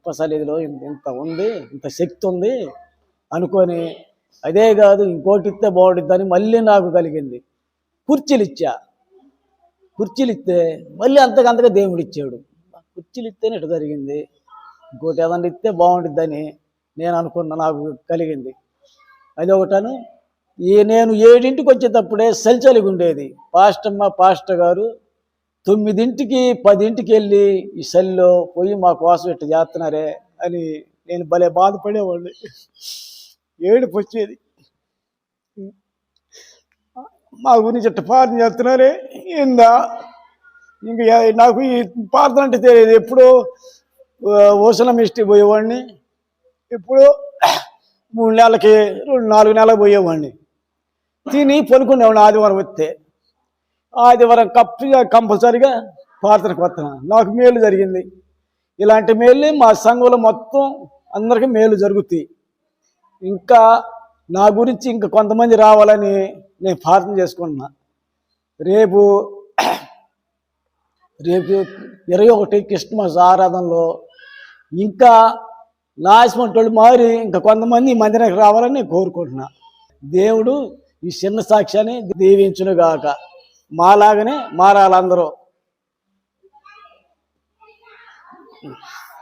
ఉపసలిదిలో ఇంత ఇంత ఉంది ఇంత శక్తి ఉంది అనుకొని అదే కాదు ఇంకోటి ఇస్తే బాగుంటుందని మళ్ళీ నాకు కలిగింది. కుర్చీలు ఇచ్చా కుర్చీలు ఇస్తే మళ్ళీ అంతకంతగా దేవుడు ఇచ్చాడు కుర్చీలు ఇస్తేనే ఇటు జరిగింది. ఇంకోటి ఏదన్నా ఇస్తే బాగుంటుందని నేను అనుకున్న నాకు కలిగింది. అది ఒకటను ఈ నేను ఏడింటికి వచ్చేటప్పుడే సల్చలిగా ఉండేది పాస్టమ్మ పాస్టర్ గారు తొమ్మిదింటికి పదింటికి వెళ్ళి ఈ సెల్లో పోయి మా కోసం ఇట్లా చేస్తున్నారే అని నేను భలే బాధపడేవాడిని. ఏడుపు వచ్చేది మా గురించి ఇట్ట ప్రార్థన చేస్తున్నారే ఇందా ఇంకా నాకు ఈ ప్రార్థన అంటే తెలియదు. ఎప్పుడో ఓసల మిస్టి పోయేవాడిని. ఎప్పుడో మూడు నెలలకి రెండు నాలుగు నెలలకు పోయేవాడిని. తిని పనుకునేవాడిని ఆదివారం వస్తే ఆదివారం కప్పిగా కంపల్సరిగా ప్రార్థనకు వస్తాను. నాకు మేలు జరిగింది. ఇలాంటి మేలు మా సంఘంలో మొత్తం అందరికీ మేలు జరుగుతాయి. ఇంకా నా గురించి ఇంకా కొంతమంది రావాలని నేను ప్రార్థన చేసుకుంటున్నా. రేపు రేపు ఇరవై ఒకటి క్రిస్మస్ ఆరాధనలో ఇంకా నాశమంటోళ్ళు మారి ఇంకా కొంతమంది మందిరానికి రావాలని నేను కోరుకుంటున్నా. దేవుడు ఈ చిన్న సాక్ష్యాన్ని దీవించునుగాక. మాలాగనే మారాలందరూ.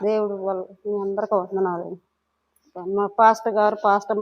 దేవుడు వాళ్ళ మీ అందరికీ వందనాలు. మా పాస్టర్ గారు పాస్టర్